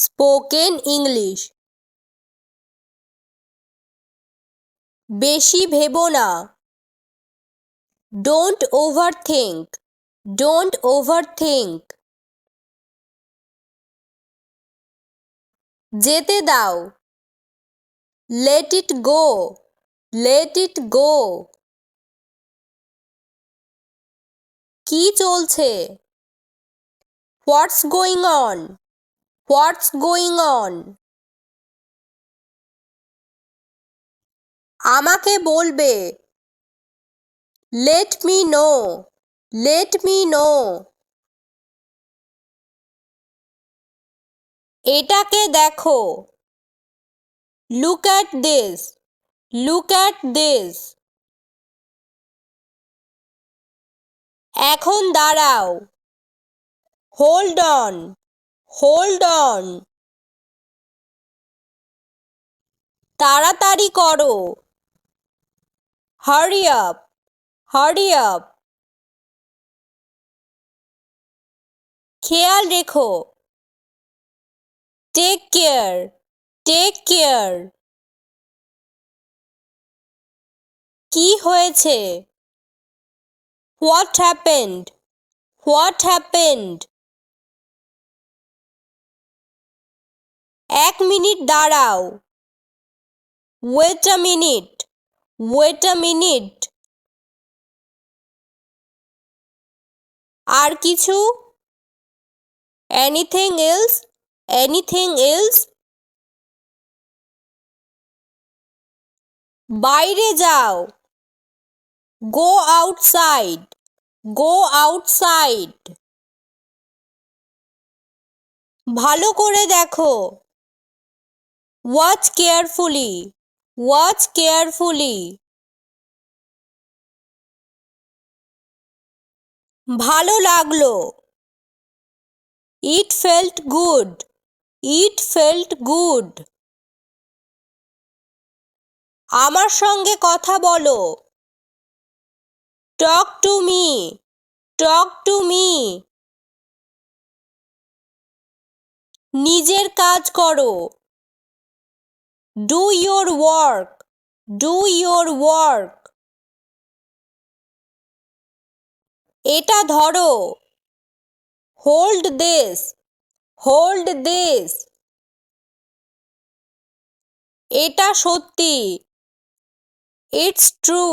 Spoken English. বেশি ভেবো না। Don't overthink don't overthink যেতে দাও। Let it go let it go কি চলছে? What's going on what's going on আমাকে বলবে। Let me know let me know এটাকে দেখো। Look at this look at this এখন দাঁড়াও। হোল্ড অন হোল্ড অন তাড়াতাড়ি করো। হারি আপ হারি আপ খেয়াল রেখো। টেক কেয়ার টেক কেয়ার কি হয়েছে? হোয়াট হ্যাপেন্ড হোয়াট হ্যাপেন্ড এক মিনিট দাঁড়াও। Wait a minute wait a minute আর কিছু? এনিথিং এলস এনিথিং এলস বাইরে যাও। গো আউটসাইড গো আউটসাইড ভালো করে দেখো। ওয়াচ কেয়ারফুলি ওয়াচ কেয়ারফুলি ভালো লাগল। It felt good it felt good আমার সঙ্গে কথা বলো। Talk to me talk to me নিজের কাজ করো। Do your work do your work এটা ধরো। হোল্ড দিস হোল্ড দিস এটা সত্যি। ইটস ট্রু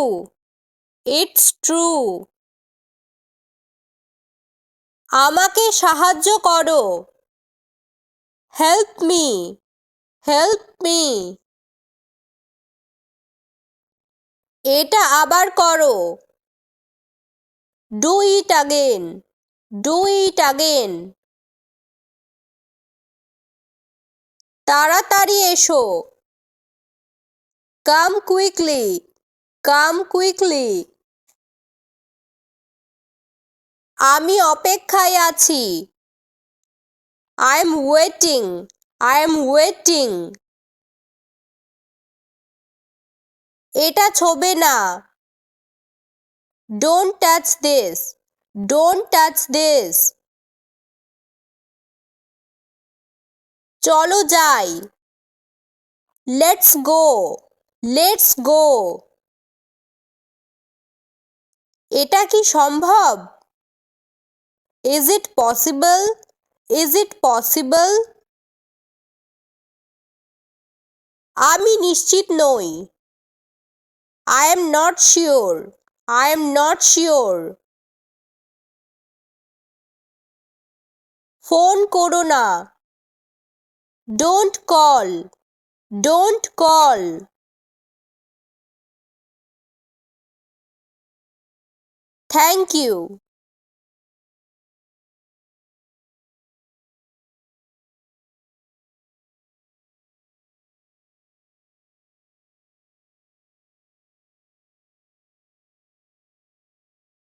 ইটস ট্রু আমাকে সাহায্য করো। হেল্প মি হেল্প মি এটা আবার করো। Do it again do it again তাড়াতাড়ি এসো। কাম কুইকলি কাম কুইকলি আমি অপেক্ষায় আছি। I am waiting I am waiting. এটা ছোবে না। Don't touch this don't touch this চলো যাই। লেটস গো লেটস গো এটা কি সম্ভব? Is it possible is it possible আমি নিশ্চিত নই। I am not sure I am not sure phone করো না। Don't call don't call thank you